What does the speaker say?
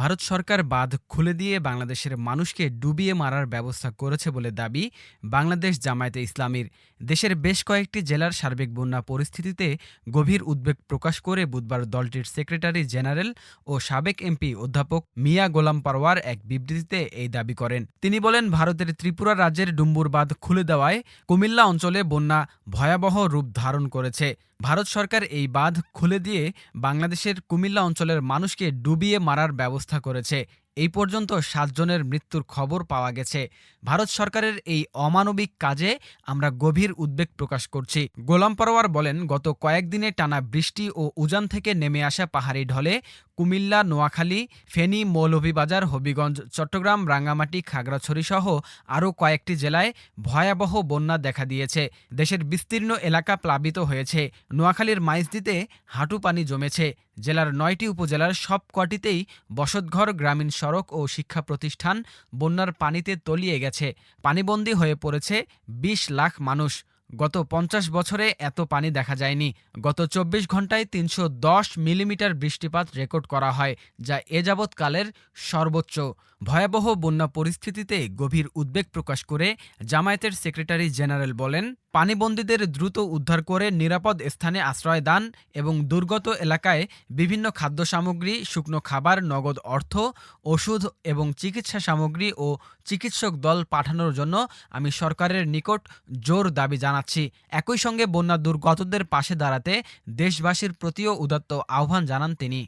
ভারত সরকার বাঁধ খুলে দিয়ে বাংলাদেশের মানুষকে ডুবিয়ে মারার ব্যবস্থা করেছে বলে দাবি বাংলাদেশ জামায়াতে ইসলামীর। দেশের বেশ কয়েকটি জেলার সার্বিক বন্যা পরিস্থিতিতে গভীর উদ্বেগ প্রকাশ করে বুধবার দলটির সেক্রেটারি জেনারেল ও সাবেক এমপি অধ্যাপক মিয়া গোলাম পারওয়ার এক বিবৃতিতে এই দাবি করেন। তিনি বলেন, ভারতের ত্রিপুরা রাজ্যের ডুম্বুর বাঁধ খুলে দেওয়ায় কুমিল্লা অঞ্চলে বন্যা ভয়াবহ রূপ ধারণ করেছে। ভারত সরকার এই বাঁধ খুলে দিয়ে বাংলাদেশের কুমিল্লা অঞ্চলের মানুষকে ডুবিয়ে মারার ব্যবস্থা করেছে। এই পর্যন্ত সাতজনের মৃত্যুর খবর পাওয়া গেছে। ভারত সরকারের এই অমানবিক কাজে আমরা গভীর উদ্বেগ প্রকাশ করছি। গোলাম পরোয়ার বলেন, গত কয়েকদিনে টানা বৃষ্টি ও উজান থেকে নেমে আসা পাহাড়ি ঢলে কুমিল্লা, নোয়াখালী, ফেনী, মৌলভীবাজার, হবিগঞ্জ, চট্টগ্রাম, রাঙ্গামাটি, খাগড়াছড়ি সহ আরও কয়েকটি জেলায় ভয়াবহ বন্যা দেখা দিয়েছে। দেশের বিস্তীর্ণ এলাকা প্লাবিত হয়েছে। নোয়াখালীর মাইজদিতে হাঁটু পানি জমেছে। জেলার নয়টি উপজেলার সব কটিতেই বসতঘর, গ্রামীণ ও শিক্ষা প্রতিষ্ঠান বন্যার পানিতে তলিয়ে গেছে। পানিবন্দী হয়ে পড়েছে ২০ লাখ মানুষ। গত পঞ্চাশ বছরে এত পানি দেখা যায়নি। গত চব্বিশ ঘন্টায় তিনশো দশ মিলিমিটার বৃষ্টিপাত রেকর্ড করা হয়, যা এ যাবৎকালের সর্বোচ্চ। ভয়াবহ বন্যা পরিস্থিতিতে গভীর উদ্বেগ প্রকাশ করে জামায়াতের সেক্রেটারি জেনারেল বলেন, পানিবন্দীদের দ্রুত উদ্ধার করে নিরাপদ স্থানে আশ্রয় দান এবং দুর্গত এলাকায় বিভিন্ন খাদ্য সামগ্রী শুকনো খাবার, নগদ অর্থ, ওষুধ এবং চিকিৎসা সামগ্রী ও চিকিৎসক দল পাঠানোর জন্য আমি সরকারের নিকট জোর দাবি জানাচ্ছি একই সঙ্গে বন্যা দুর্গতদের পাশে দাঁড়াতে দেশবাসীর প্রতিও উদাত্ত আহ্বান জানান তিনি।